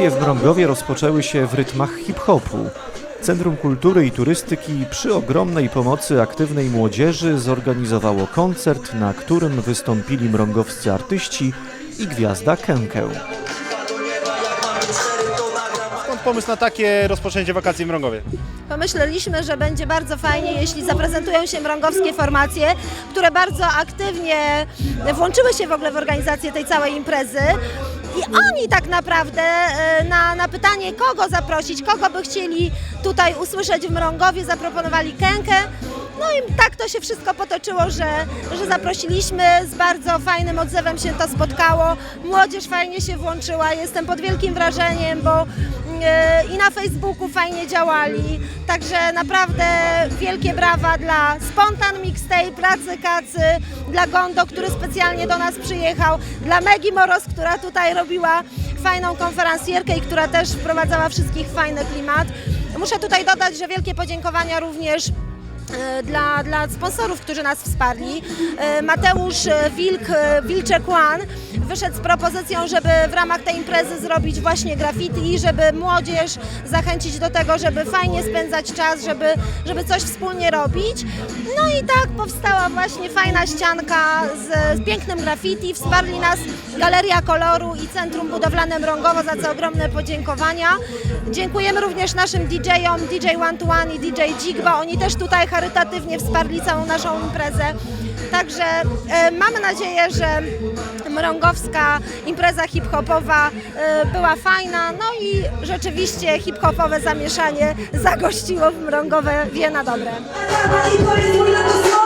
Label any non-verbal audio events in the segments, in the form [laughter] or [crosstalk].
Wakacje w Mrągowie rozpoczęły się w rytmach hip-hopu. Centrum Kultury i Turystyki przy ogromnej pomocy aktywnej młodzieży zorganizowało koncert, na którym wystąpili mrągowscy artyści i gwiazda Kękę. Skąd pomysł na takie rozpoczęcie wakacji w Mrągowie? Pomyśleliśmy, że będzie bardzo fajnie, jeśli zaprezentują się mrągowskie formacje, które bardzo aktywnie włączyły się w ogóle w organizację tej całej imprezy. I oni tak naprawdę e, na, na pytanie, kogo zaprosić, kogo by chcieli tutaj usłyszeć w Mrągowie, zaproponowali Kękę. No i tak to się wszystko potoczyło, że, że zaprosiliśmy, z bardzo fajnym odzewem się to spotkało. Młodzież fajnie się włączyła, jestem pod wielkim wrażeniem, bo e, i na Facebooku fajnie działali. Także naprawdę wielkie brawa dla Spontan Mixtape, Pracy Kacy, dla Gondo, który specjalnie do nas przyjechał, dla Megi Moros, która tutaj robiła fajną konferencjerkę i która też wprowadzała wszystkich w fajny klimat. Muszę tutaj dodać, że wielkie podziękowania również dla, dla sponsorów, którzy nas wsparli. E, Mateusz e, Wilk, e, Wilczek One wyszedł z propozycją, żeby w ramach tej imprezy zrobić właśnie graffiti, żeby młodzież zachęcić do tego, żeby fajnie spędzać czas, żeby, żeby coś wspólnie robić. No i tak powstała właśnie fajna ścianka z, z pięknym graffiti. Wsparli nas Galeria Koloru i Centrum Budowlane Mrągowo, za co ogromne podziękowania. Dziękujemy również naszym DJ-om, DJ One to One i DJ bo oni też tutaj charytatywnie wsparli całą naszą imprezę. Także e, mamy nadzieję, że mrągowska impreza hip-hopowa e, była fajna, no i rzeczywiście hip-hopowe zamieszanie zagościło w dobre. Mi to na końca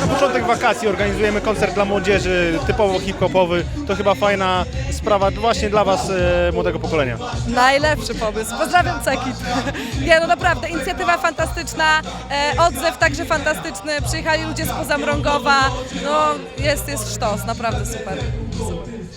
Na początek wakacji organizujemy koncert dla młodzieży, typowo hip-hopowy. To chyba fajna sprawa właśnie dla Was, e, młodego pokolenia. Najlepszy pomysł. Pozdrawiam Cekit. [laughs] Nie no naprawdę, inicjatywa fantastyczna, e, odzew także fantastyczny, przyjechali ludzie spoza Mrągowa, no jest, jest sztos, naprawdę super.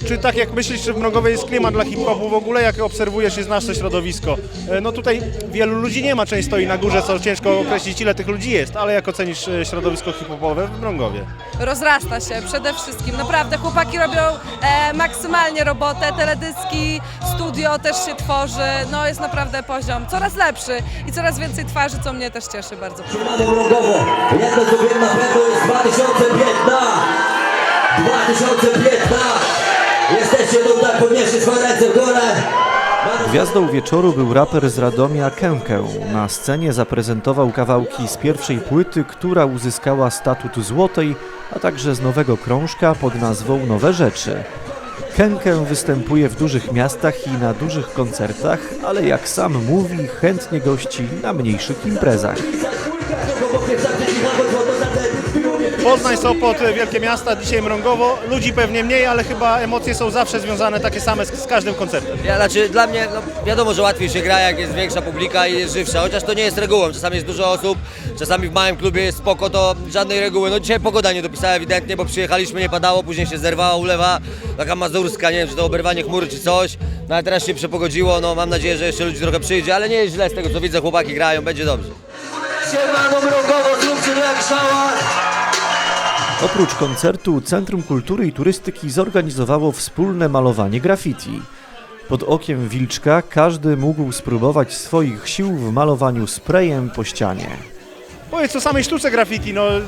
Czy tak jak myślisz, że w Mrągowie jest klimat dla hip-hopu w ogóle, jak obserwujesz i znasz to środowisko? E, No tutaj wielu ludzi nie ma, część stoi na górze, co ciężko określić ile tych ludzi jest, ale jak ocenisz e, środowisko hip-hopowe w Mrągowie? Rozrasta się przede wszystkim, naprawdę chłopaki robią e, maksymalnie robotę, teledyski, studio też się tworzy, no jest naprawdę poziom coraz lepszy i coraz więcej twarzy, co mnie też cieszy bardzo. Mrągowo, jedno co wiem na pewno jest 2015 2015 W Gwiazdą wieczoru był raper z Radomia Kękę. Na scenie zaprezentował kawałki z pierwszej płyty, która uzyskała statut złotej, a także z nowego krążka pod nazwą Nowe Rzeczy. Kękę występuje w dużych miastach i na dużych koncertach, ale jak sam mówi, chętnie gości na mniejszych imprezach. Poznań, Sopot, wielkie miasta, dzisiaj Mrągowo. Ludzi pewnie mniej, ale chyba emocje są zawsze związane takie same z, z każdym koncertem. Ja, znaczy, dla mnie no, wiadomo, że łatwiej się gra, jak jest większa publika i jest żywsza, chociaż to nie jest regułą. Czasami jest dużo osób, czasami w małym klubie jest spoko, to żadnej reguły. No dzisiaj pogoda nie dopisała ewidentnie, bo przyjechaliśmy, nie padało, później się zerwała ulewa, taka mazurska, nie wiem, czy to oberwanie chmury, czy coś. No ale teraz się przepogodziło, no mam nadzieję, że jeszcze ludzi trochę przyjdzie, ale nie jest źle z tego, co widzę, chłopaki grają, będzie dobrze. Siemano Mrągowo, zróbcie jak szałas Oprócz koncertu Centrum Kultury i Turystyki zorganizowało wspólne malowanie graffiti. Pod okiem Wilczka każdy mógł spróbować swoich sił w malowaniu sprayem po ścianie. Powiedz o samej sztuce graffiti. No, y,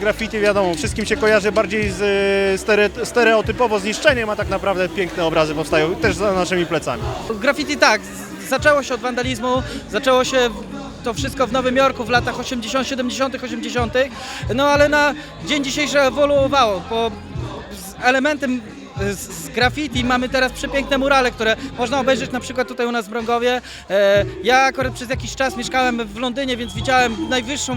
graffiti wiadomo, wszystkim się kojarzy bardziej z y, stere, stereotypowo zniszczeniem, a tak naprawdę piękne obrazy powstają też za naszymi plecami. Graffiti tak, zaczęło się od wandalizmu, zaczęło się to wszystko w Nowym Jorku w latach 80., 70., 80., no ale na dzień dzisiejszy ewoluowało, bo elementem z, graffiti mamy teraz przepiękne murale, które można obejrzeć na przykład tutaj u nas w Mrągowie. E, ja akurat przez jakiś czas mieszkałem w Londynie, więc widziałem najwyższą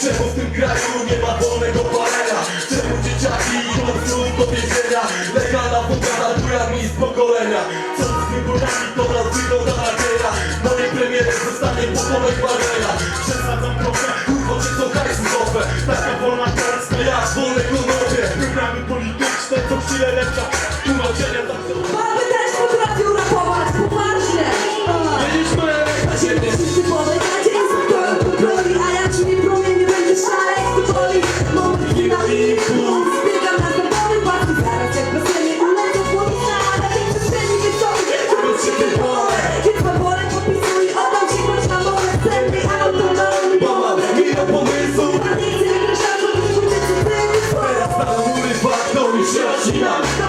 Czemu w tym kraju nie ma wolnego parera? Czemu dzieciaki idą w trud do więzienia? Legalna buka naturami z pokolenia. Co z wyborami to nas wygląda nadzieja. Nowy premier zostanie potomek Barrera Przesadzam trochę, kurwo czy to hajsu nowe Taka wolna Polska, ja wolne konowie. Programy polityczne, co przyje lepsza. Tłumaczenia tak Baby też potrafią rapować, poważnie. Mieliśmy na She.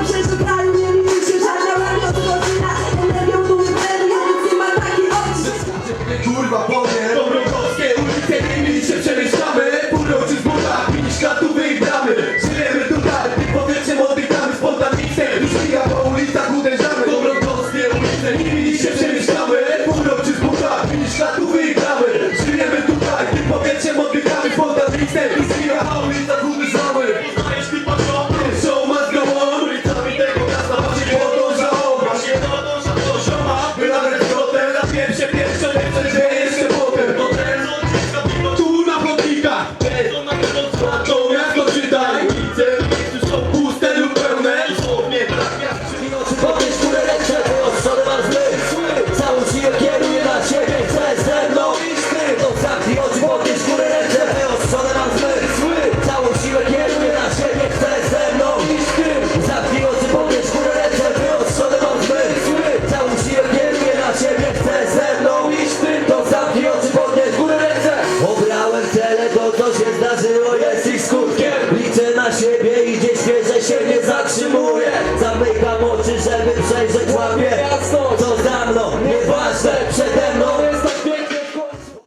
na siebie idzie świeże się nie zatrzymuje. Zamykam oczy, żeby przejrzeć łapie.